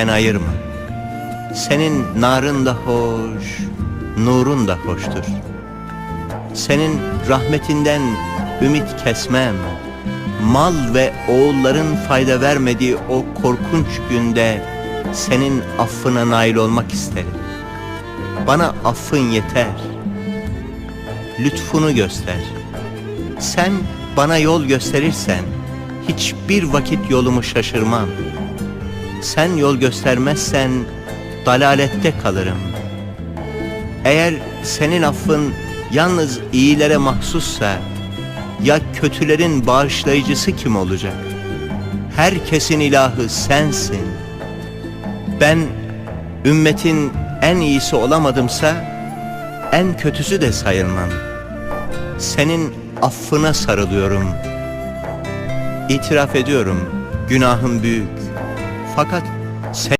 sen ayırma. Senin narın da hoş, nurun da hoştur. Senin rahmetinden ümit kesmem. Mal ve oğulların fayda vermediği o korkunç günde senin affına nail olmak isterim. Bana affın yeter. Lütfunu göster. Sen bana yol gösterirsen hiçbir vakit yolumu şaşırmam. Sen yol göstermezsen dalalette kalırım. Eğer senin affın yalnız iyilere mahsussa ya kötülerin bağışlayıcısı kim olacak? Herkesin ilahı sensin. Ben ümmetin en iyisi olamadımsa en kötüsü de sayılmam. Senin affına sarılıyorum. İtiraf ediyorum günahım büyük. Fakat sen